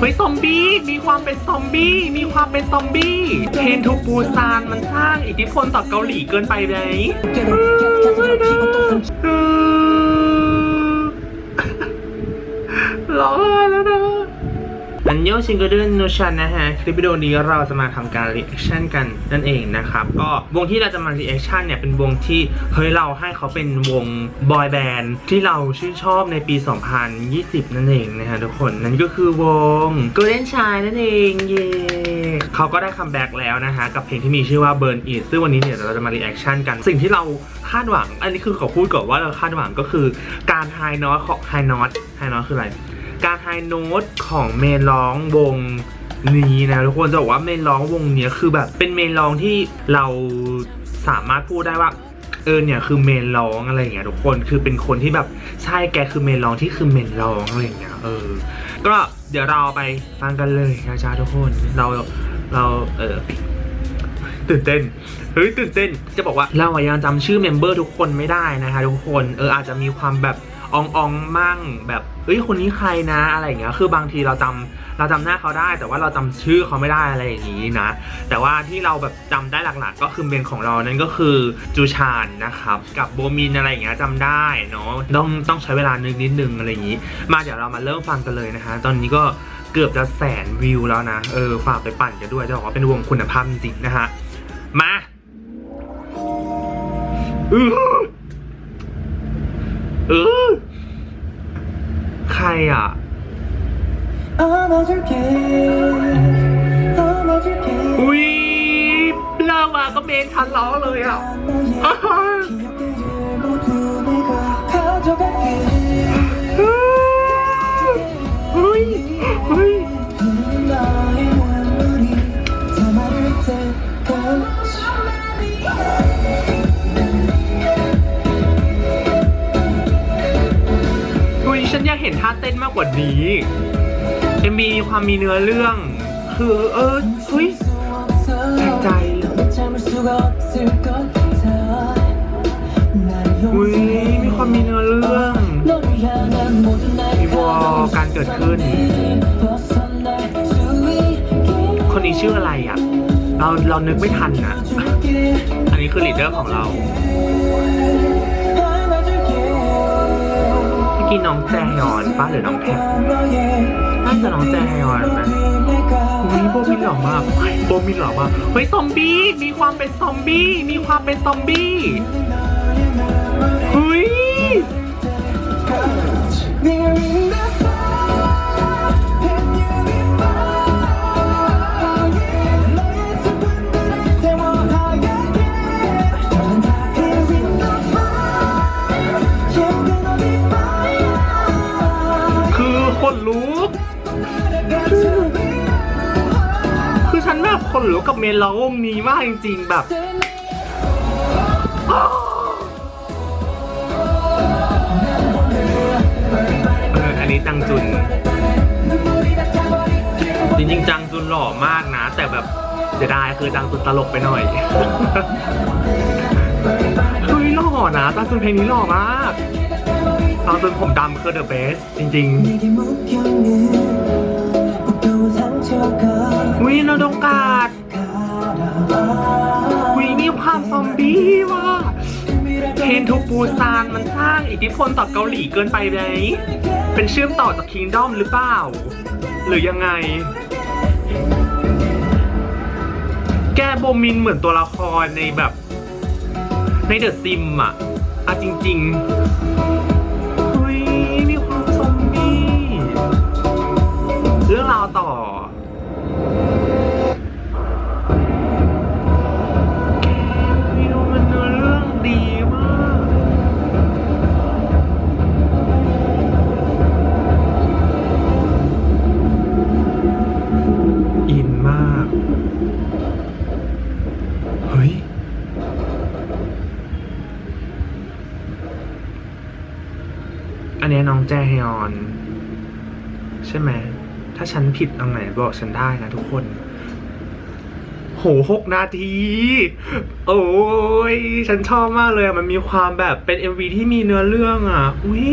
เฮ้ยซอมบี้มีความเป็นซอมบี้มีความเป็นซอมบี้เทนทูปูซานมันสร้างอิทธิพลต่อเกาหลีเกินไปไหมเออร้องแล้วนะ อันโยชิงเกอร์เดนโนชันนะฮะ คลิปวิดีโอนี้เราจะมาทำการรีแอคชั่นกันนั่นเองนะครับ ก็วงที่เราจะมารีแอคชั่นเนี่ย เป็นวงที่เฮ้ยเราให้เขาเป็นวงบอยแบนด์ที่เราชื่นชอบในปี 2020 นั่นเองนะฮะทุกคน นั่นก็คือวง Golden Child นั่นเองเย่เขาก็ได้คัมแบ็กแล้วนะฮะ กับเพลงที่มีชื่อว่า Burn It ซึ่งวันนี้เนี่ยเราจะมารีแอคชั่นกัน สิ่งที่เราคาดหวัง อันนี้คือขอพูดก่อนว่าเราคาดหวังก็คือการไฮนอตของไฮนอตไฮนอตคืออะไร การไฮโน้ตของเมร้องวงนี้นะทุกคนจะบอกว่าเมร้องวงเนี้ยคือแบบเป็นเมร้องที่เราสามารถพูดได้ว่าเออเนี่ยคือเมนร้องอะไรอย่างเงี้ยทุกคนคือเป็นคนที่แบบใช่แกคือเมนร้องที่คือเมนร้องอะไรอย่างเงี้ยเออ ก็เดี๋ยวเราไปฟังกันเลยนะจ๊ะทุกคนเราเราเออตื่นเต้นเฮ้ยตื่นเต้นจะบอกว่าเราอะยังจำชื่อเมมเบอร์ทุกคนไม่ได้นะคะทุกคนเอออาจจะมีความแบบ อองอองมั่งแบบเฮ้ยคนนี้ใครนะอะไรอย่างเงี้ยคือบางทีเราจำเราจำหน้าเขาได้ แต่ว่าเราจำชื่อเขาไม่ได้อะไรอย่างงี้นะ แต่ว่าที่เราแบบจำได้หลักๆ ก็คือเมนของเรานั่นก็คือจูชานนะครับกับโบมินอะไรอย่างเงี้ยจำได้เนาะต้องต้องใช้เวลานึกนิดนึงอะไรอย่างงี้ มาเดี๋ยวเรามาเริ่มฟังกันเลยนะคะตอนนี้ก็เกือบจะแสนวิวแล้วนะเออฝากไปปั่นกันด้วยจะบอกว่าเป็นวงคุณภาพจริงๆนะฮะมาเออเออ รอะ อุ้ยเล่าอะก็เมนทันล้อเลยอะ นี้ MV มีความมีเนื้อเรื่อง คือเออเฮ้ยแปใจอุ้ยมีความมีเนื้อเรื่องมีวอการเกิดขึ้น คนนี้ชื่ออะไรอะ เราเรานึกไม่ทันอะอันนี้คือลีดเดอร์ของเรา กี้น้องแจฮยอนป้าหรือน้องแท็บน่าจะน้องแจฮยอนนะอุ้ยโบมินหล่อมากโบมินหล่อมากเฮ้ยซอมบี้มีความเป็นซอมบี้มีความเป็นซอมบี้เฮ้ย คนหลวกับเมนเราวงมีมากจริงๆแบบเอออันนี้จังจุน จริงๆ จังจุนหล่อมากนะ แต่แบบจะได้คือจังจุนตลกไปหน่อยจุนหล่อนะจังจุนเพลงนี้หล่อมากจังจุนผมดำคือเดอะเบสจริงๆ วินเาดงกาดวิมีความซอมบี้ว่ะเทนทูปูซานมันสร้างอิทธิพลต่อเกาหลีเกินไปไหมเป็นเชื่อมต่อจากคิงดอมหรือเปล่า หรือยังไง แกโบมินเหมือนตัวละครในแบบ ในเดอะซิมอะอะจริง ๆ เฮ้ย มีความซอมบี้ เรื่องราวต่อ อันเนี้ยน้องแจฮยอน ใช่ไหม ถ้าฉันผิดตรงไหนบอกฉันได้นะทุกคน โหหกนาที โอ้ย ฉันชอบมากเลยมันมีความแบบเป็น MV ที่มีเนื้อเรื่องอะ อุ้ย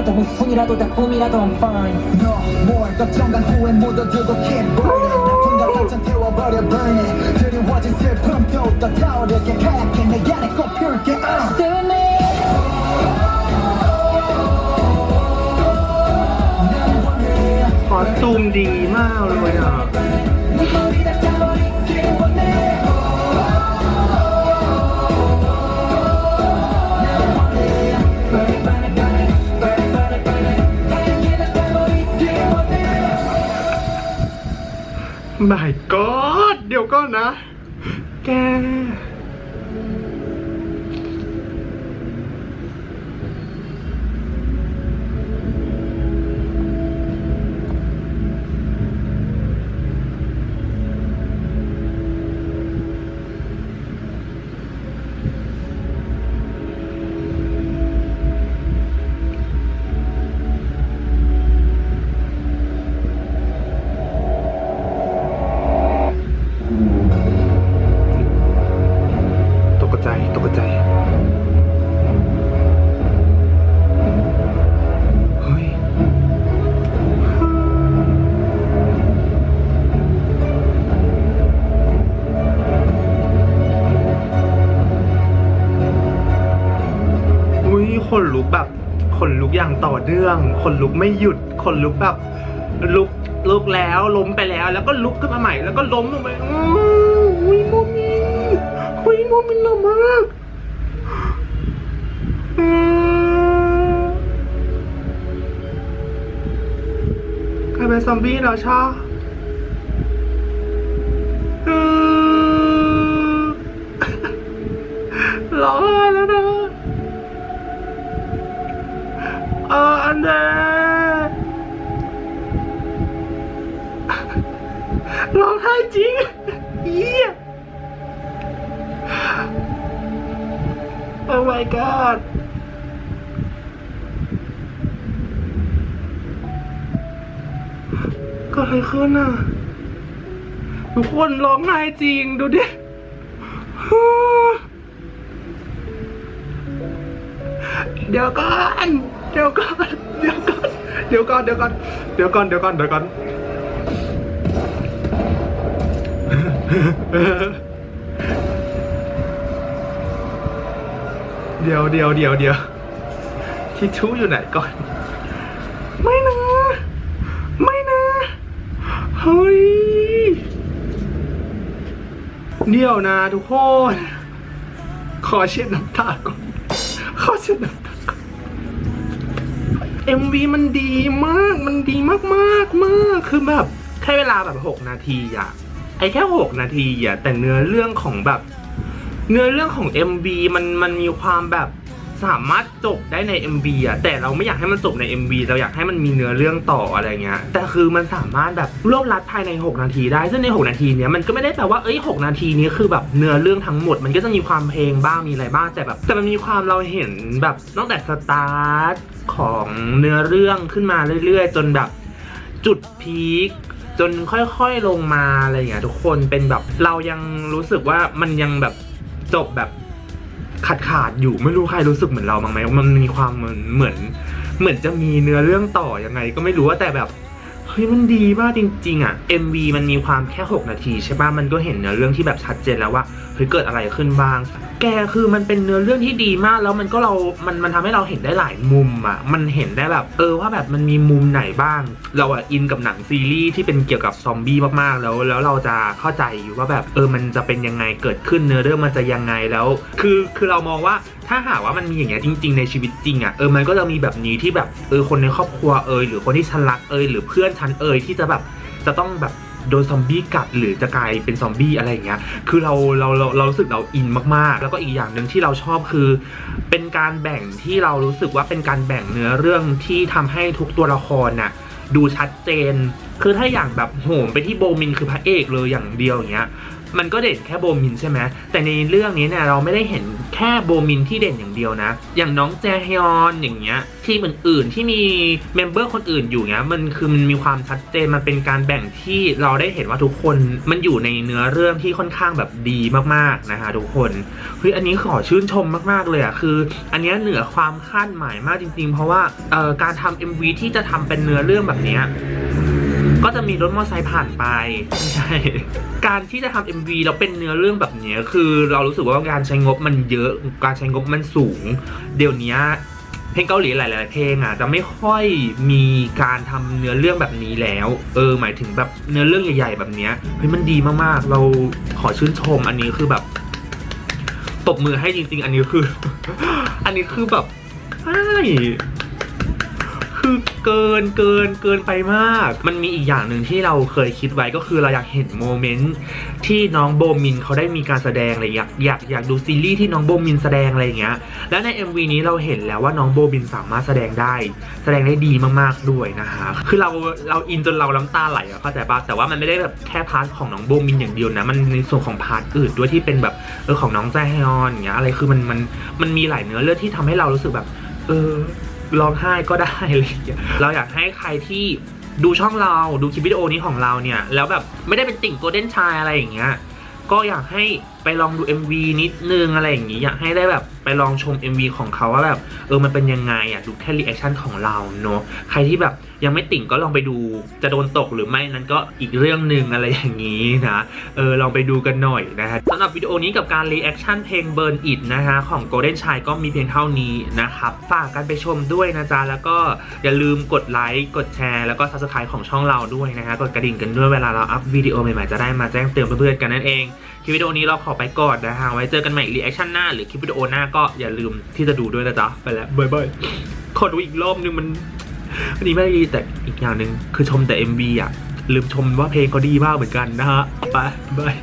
라도 뭐 손이라도 다 꿈이라도 I'm fine 너뭘 걱정간 후에 묻어두고 keep burning 아픔과 상처 태워버려 burn it 드리워진 슬픔도 더 타오르게 하얗게 내 안에 꽃피울게 uh. Save me 난 원해 คอสตูมดีมากเลยอ่ะ my god เดี๋ยวก่อนนะ แก ใจ เฮ้ย อุ้ยขนลุกแบบขนลุกอย่างต่อเนื่องขนลุกไม่หยุดขนลุกแบบลุกลุกแล้วล้มไปแล้ว แล้วก็ลุกขึ้นมาใหม่แล้วก็ล้มลงไปอุ้ยโมมินอุ้ยโมมินหล่อมาก กลายเป็นซอมบี้แล้วชอบอืมร้องไห้แล้วนะเอออันเดร้องไห้จริงเยี่ยโอ้ my god ก็อะไรขึ้นอะทุกคนร้องไห้จริงดูดิเดี๋ยวก่อนเดี๋ยวก่อนเดี๋ยวก่อนเดี๋ยวก่อนเดี๋ยวก่อนเดี๋ยวก่อนเดี๋ยวก่อนเดี๋ยวก่อนเดี๋ยวเดี๋ยวเดี๋ยวเดี๋ยวทิชชู่อยู่ไหนก่อน ไม่นะไม่นะ เฮ้ยเดี๋ยวนะทุกคน ขอเช็ดน้ำตาก่อน ขอเช็ดน้ำตาก่อน MV มันดีมาก มันดีมากมากมากคือแบบแค่เวลาแบบหกนาทีอะไอแค่หกนาทีอะแต่เนื้อเรื่องของแบบ เนื้อเรื่องของ MV มันมันมีความแบบ สามารถจบได้ใน MV อะแต่เราไม่อยากให้มันจบใน MV เราอยากให้มันมีเนื้อเรื่องต่ออะไรเงี้ยแต่คือมันสามารถแบบรวบรัดภายใน 6 นาทีได้ ซึ่งใน 6 นาทีเนี้ยมันก็ไม่ได้แปลว่าเอ้ย6นาทีนี้คือแบบเนื้อเรื่องทั้งหมด มันก็จะมีความเพลงบ้างมีอะไรบ้างแต่แบบแต่มันมีความเราเห็นแบบตั้งแต่สตาร์ทของเนื้อเรื่องขึ้นมาเรื่อยๆ จนแบบจุดพีคจนค่อยๆลงมาอะไรอย่างเงี้ยทุกคนเป็นแบบเรายังรู้สึกว่ามันยังแบบจบแบบ ขาดขาดอยู่ไม่รู้ใครรู้สึกเหมือนเราบ้างไหมมันมีความเหมือนเหมือนเหมือนจะมีเนื้อเรื่องต่อยังไง ก็ไม่รู้ว่าแต่แบบ เฮ้ยมันดีมากจริง ๆ อะ MV มันมีความแค่ 6 นาทีใช่ป่ะ มันก็เห็นเนื้อเรื่องที่แบบชัดเจนแล้วว่าเฮ้ยเกิดอะไรขึ้นบ้าง แกคือมันเป็นเนื้อเรื่องที่ดีมาก แล้วมันก็เรา มันมันทำให้เราเห็นได้หลายมุมอะ มันเห็นได้แบบ เออว่าแบบมันมีมุมไหนบ้าง เราอะอินกับหนังซีรีส์ที่เป็นเกี่ยวกับซอมบี้มากๆ แล้ว แล้วเราจะเข้าใจอยู่ว่าแบบเออมันจะเป็นยังไงเกิดขึ้นเนื้อเรื่องมันจะยังไงแล้ว คือคือเรามองว่า ถ้าหากว่ามันมีอย่างเงี้ยจริง ๆ ในชีวิตจริงอะเออมันก็จะมีแบบนี้ที่แบบเออคนในครอบครัวเอยหรือคนที่ฉันรักเอยหรือเพื่อนฉันเอยที่จะแบบจะต้องแบบโดนซอมบี้กัดหรือจะกลายเป็นซอมบี้อะไรอย่างเงี้ย คือเราเราเราเรารู้สึกเราอินมากๆ แล้วก็อีกอย่างหนึ่งที่เราชอบคือ เป็นการแบ่งที่เรารู้สึกว่าเป็นการแบ่งเนื้อเรื่องที่ทำให้ทุกตัวละครน่ะดูชัดเจน คือถ้าอย่างแบบโหมไปที่โบมินคือพระเอกเลยอย่างเดียวอย่างเงี้ย มันก็เด่นแค่โบมินใช่ไหมแต่ในเรื่องนี้เนี่ยเราไม่ได้เห็นแค่โบมินที่เด่นอย่างเดียวนะ อย่างน้องแจฮยอนอย่างเงี้ยทีมอื่นๆที่มีเมมเบอร์คนอื่นอยู่เงี้ยมันคือมันมีความชัดเจนมันเป็นการแบ่งที่เราได้เห็นว่าทุกคนมันอยู่ในเนื้อเรื่องที่ค่อนข้างแบบดีมากๆนะคะทุกคนเฮ้ยอันนี้ขอชื่นชมมากๆเลยอะคือ อันเนี้ยเหนือความคาดหมายมากจริง ๆ เพราะว่าเอ่อการทำ MV ที่จะทำเป็นเนื้อเรื่องแบบเนี้ย ก็จะมีรถมอเตอร์ไซค์ผ่านไปไม่ใช่การที่จะทำ MV แล้วเป็นเนื้อเรื่องแบบนี้คือเรารู้สึกว่าการใช้งบมันเยอะการใช้งบมันสูง เดี๋ยวนี้เพลงเกาหลีหลาย ๆ เพลงอะจะไม่ค่อยมีการทำเนื้อเรื่องแบบนี้แล้ว เออหมายถึงแบบเนื้อเรื่องใหญ่ ๆ แบบเนี้ยเฮ้ยมันดีมาก ๆ เราขอชื่นชมอันนี้คือแบบตบมือให้จริง ๆ อันนี้คือ อันนี้คือแบบใช่ คือเกินเกินเกินไปมาก มันมีอีกอย่างหนึ่งที่เราเคยคิดไว้ก็คือเราอยากเห็นโมเมนต์ที่น้องโบมินเขาได้มีการแสดงอะไรอยากอยากอยากดูซีรีส์ที่น้องโบมินแสดงอะไรอย่างเงี้ย และใน MV นี้เราเห็นแล้วว่าน้องโบมินสามารถแสดงได้ แสดงได้ดีมากๆด้วยนะคะ คือเราเราอินจนเราน้ำตาไหลอะเข้าใจปะแต่ว่ามันไม่ได้แบบแค่พาร์ทของน้องโบมินอย่างเดียวนะ มันในส่วนของพาร์ทอื่นด้วยที่เป็นแบบเออของน้องแจฮยอนอย่างเงี้ยอะไรคือมันมันมันมีหลายเนื้อเรื่องที่ทำให้เรารู้สึกแบบ เออ ร้องไห้ก็ได้อะไรอย่างเงี้ยเราอยากให้ใครที่ดูช่องเราดูคลิปวิดีโอนี้ของเราเนี่ย แล้วแบบไม่ได้เป็นติ่งโกลเด้นชายอะไรอย่างเงี้ยก็อยากให้ ไปลองดู MV นิดนึงอะไรอย่างงี้ อยากให้ได้แบบไปลองชม MV ของเขาว่าแบบเออมันเป็นยังไงอะดูแค่รีแอคชั่นของเราเนอะใครที่แบบยังไม่ติ่งก็ลองไปดูจะโดนตกหรือไม่นั้นก็อีกเรื่องหนึ่งอะไรอย่างงี้นะเออลองไปดูกันหน่อยนะฮะสำหรับวิดีโอนี้กับการรีแอคชั่นเพลง Burn It นะฮะของ Golden Child ก็มีเพียงเท่านี้นะครับฝากกันไปชมด้วยนะจ๊ะแล้วก็อย่าลืมกดไลค์กดแชร์แล้วก็ Subscribe ของช่องเราด้วยนะฮะกดกระดิ่งกันด้วยเวลาเราอัพวิดีโอใหม่ๆจะได้มาแจ้งเตือนเพื่อนๆกันนั่นเองคลิปวิดีโอนี้เราขอไปก่อนนะฮะไว้เจอกันใหม่รีแอคชั่นหน้าหรือคลิปวิดีโอหน้าก็อย่าลืมที่จะดูด้วยนะจ๊ะไปแล้วบายบายขอดูอีกรอบนึงมันอันนี้ไม่ด้ดีแต่อีกอย่างหนึ่งคือชมแต่ MV อะลืมชมว่าเพลงเขาดีมากเหมือนกันนะฮะไปบาย